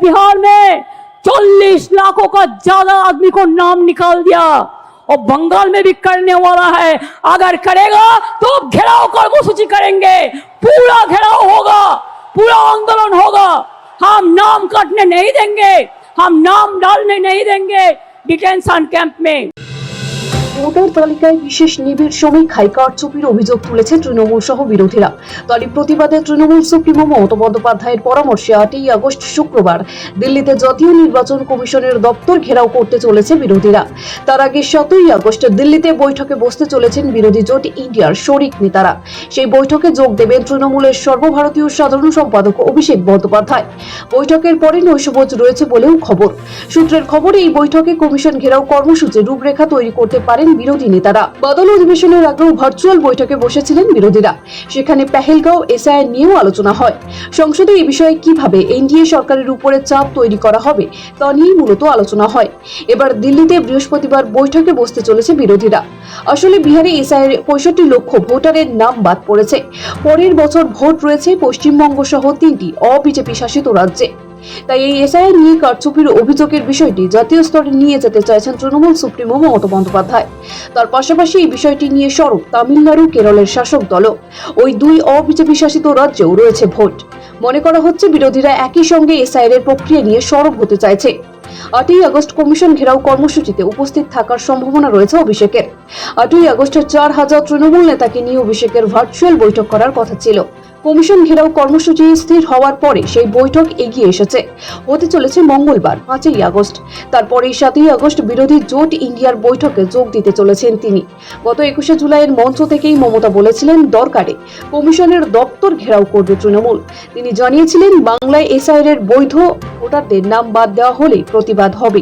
बिहार में 40 लाखों का ज़्यादा आदमी को नाम निकाल दिया। और बंगाल में भी करने वाला है। अगर करेगा तो घेराव कर्मसूची करेंगे। पूरा घेराव होगा, पूरा आंदोलन होगा। हम नाम काटने नहीं देंगे, हम नाम डालने नहीं देंगे। डिटेंशन कैंप में। ভোটার তালিকায় বিশেষ নিবিড় শ্রমিক হাই কারচুপির অভিযোগ তুলেছে তৃণমূল সহ বিরোধীরা। তারই প্রতিবাদে তৃণমূল সুপ্রিমো মমতা বন্দ্যোপাধ্যায়ের পরামর্শে আটই আগস্ট শুক্রবার দিল্লিতে জাতীয় নির্বাচন কমিশনের দপ্তর ঘেরাও করতে চলেছে বিরোধীরা। তার আগে সতেরোই আগস্ট দিল্লিতে বৈঠকে বসতে চলেছেন বিরোধী জোট ইন্ডিয়ার শরিক নেতারা। সেই বৈঠকে যোগ দেবেন তৃণমূলের সর্বভারতীয় সাধারণ সম্পাদক অভিষেক বন্দ্যোপাধ্যায়। বৈঠকের পরে নৈশভোজ রয়েছে বলেও খবর। সূত্রের খবর এই বৈঠকে কমিশন ঘেরাও কর্মসূচি রূপরেখা তৈরি করতে পারেন বিরোধী নেতারা। বদল অধিবেশনের আগেও ভার্চুয়াল বৈঠকে বসেছিলেন বিরোধীরা। সেখানে পেহেলগাঁও এসআই নিয়েও আলোচনা হয়। সংসদে এই বিষয়ে কীভাবে এনডিএ সরকারের উপরে চাপ তৈরি করা হবে, তা নিয়েই মূলত আলোচনা হয়। এবার দিল্লিতে বৃহস্পতিবার বৈঠকে বসতে চলেছে বিরোধীরা। আসলে বিহারে এসআইয়ের পঁয়ষট্টি লক্ষ ভোটারের নাম বাদ পড়েছে। পরের বছর ভোট রয়েছে পশ্চিমবঙ্গ সহ তিনটি অবিজেপি শাসিত রাজ্যে। তাই এই এসআইআর নিয়ে কারচুপির অভিযোগের বিষয়টি জাতীয় স্তরে নিয়ে যেতে চাইছেন তৃণমূল সুপ্রিমো মমতা বন্দ্যোপাধ্যায়। তার পাশাপাশি এই বিষয়টি নিয়ে সরব তামিলনাড়ু কেরলের শাসক দলও। ওই দুই অবিজেপি শাসিত রাজ্যেও রয়েছে ভোট। মনে করা হচ্ছে বিরোধীরা একই সঙ্গে এসআইআর এর প্রক্রিয়া নিয়ে সরব হতে চাইছে। আটই আগস্ট কমিশন ঘেরাও কর্মসূচিতে উপস্থিত থাকার সম্ভাবনা রয়েছে অভিষেকের। আটই আগস্টের চার হাজার তৃণমূল নেতাকে নিয়ে অভিষেকের ভার্চুয়াল বৈঠক করার কথা ছিল। কমিশন ঘেরাও কর্মসূচি স্থির হওয়ার পরে সেই বৈঠক এগিয়ে এসেছে। হতে চলেছে মঙ্গলবার, পাঁচই আগস্ট। তারপরে সাতই আগস্ট বিরোধী জোট ইন্ডিয়ার বৈঠকে যোগ দিতে চলেছেন তিনি। গত একুশে জুলাইয়ের মঞ্চ থেকেই মমতা বলেছিলেন, দরকারে কমিশনের দপ্তর ঘেরাও করবে তৃণমূল। তিনি জানিয়েছিলেন, বাংলায় এসআইআর এর বৈধ ভোটারদের নাম বাদ দেওয়া হলে প্রতিবাদ হবে।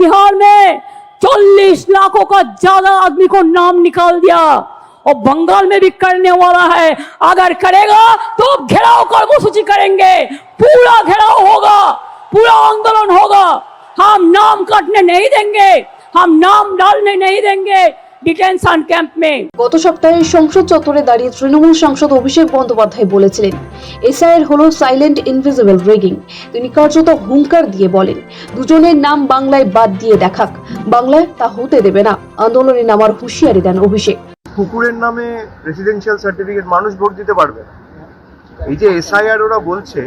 বিহার মে চল্লিশ লাখো কা আদমি কো নাম নিকাল দিয়া और बंगाल में भी करने वाला है अगर करेगा तो घेराव कर्मसूची करेंगे पूरा घेराव होगा पूरा आंदोलन होगा हम नाम काटने नहीं देंगे हम नाम डालने नहीं देंगे डिटेंशन कैंप में গত সপ্তাহে সংসদ চত্বরে দাঁড়িয়ে তৃণমূল সাংসদ অভিষেক বন্দ্যোপাধ্যায় বলেছিলেন এসআইয়ের হলো সাইলেন্ট ইনভিজিবল রেগিং তিনি কার্যত হুঙ্কার দিয়ে বলেন দুজনের নাম বাংলায় বাদ দিয়ে দেখাক বাংলায় তা হতে দেবে না আন্দোলনে নামার হুঁশিয়ারি দেন অভিষেক কুকুরের নামে রেসিডেন্সিয়াল সার্টিফিকেট মানুষ ভোট দিতে পারবে? এই যে এসআইআর ওরা বলছে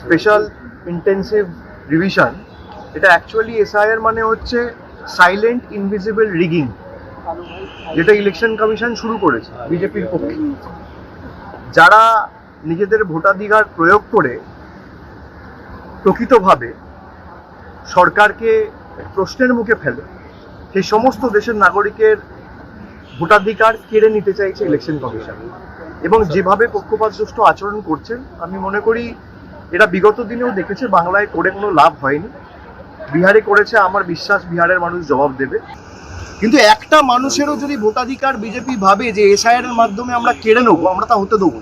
স্পেশাল ইন্টেন্সিভ রিভিশন এটা অ্যাকচুয়ালি এসআইআর মানে হচ্ছে সাইলেন্ট ইনভিজিবল রিগিং যেটা ইলেকশন কমিশন শুরু করেছে বিজেপির পক্ষে। যারা নিজেদের ভোটাধিকার প্রয়োগ করে প্রকৃতভাবে সরকারকে প্রশ্নের মুখে ফেলে, সেই সমস্ত দেশের নাগরিকের ভোটাধিকার কেড়ে নিতে চাইছে ইলেকশন কমিশন এবং যেভাবে পক্ষপাতদুষ্ট আচরণ করছেন, আমি মনে করি এটা বিগত দিনেও দেখেছে, বাংলায় করে কোনো লাভ হয়নি। বিহারে করেছে, আমার বিশ্বাস বিহারের মানুষ জবাব দেবে। কিন্তু একটা মানুষেরও যদি ভোটাধিকার বিজেপি ভাবে যে এসআইআর এর মাধ্যমে আমরা কেড়ে নেব, আমরা তা হতে দেবো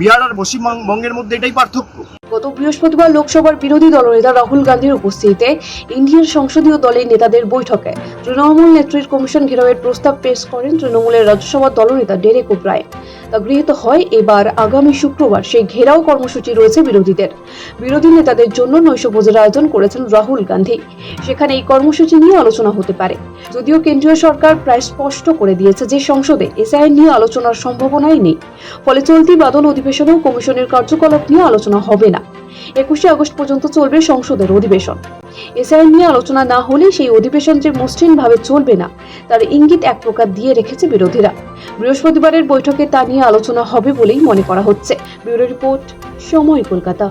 বিহার আর পশ্চিমবঙ্গের মধ্যে এটাই পার্থক্য। গত বৃহস্পতিবার লোকসভার বিরোধী দলনেতা রাহুল গান্ধীর উপস্থিতিতে ইন্ডিয়ার সংসদীয় দলের নেতাদের বৈঠকে তৃণমূল নেত্রীর কমিশন ঘেরাওয়ের প্রস্তাব পেশ করেন তৃণমূলের রাজ্যসভা দলনেতা ডেরেক ওব্রায়েন। তা গৃহীত হয় এবার আগামী শুক্রবার। সেই ঘেরাও কর্মসূচি রয়েছে বিরোধীদের। বিরোধী নেতাদের জন্য নৈশভোজের আয়োজন করেছেন রাহুল গান্ধী। সেখানে এই কর্মসূচি নিয়ে আলোচনা হতে পারে। যদিও কেন্দ্রীয় সরকার প্রায় স্পষ্ট করে দিয়েছে যে সংসদে এসআইআর নিয়ে আলোচনার সম্ভাবনাই নেই। ফলে চলতি বাদল অধিবেশনেও কমিশনের কার্যকলাপ নিয়ে আলোচনা হবে না। একুশে আগস্ট পর্যন্ত চলবে সংসদের অধিবেশন। এসআই নিয়ে আলোচনা না হলে সেই অধিবেশন যে মসৃণভাবে চলবে না, তার ইঙ্গিত এক প্রকার দিয়ে রেখেছে বিরোধীরা। বৃহস্পতিবারের বৈঠকে তা নিয়ে আলোচনা হবে বলেই মনে করা হচ্ছে। ব্যুরো রিপোর্ট, সময় কলকাতা।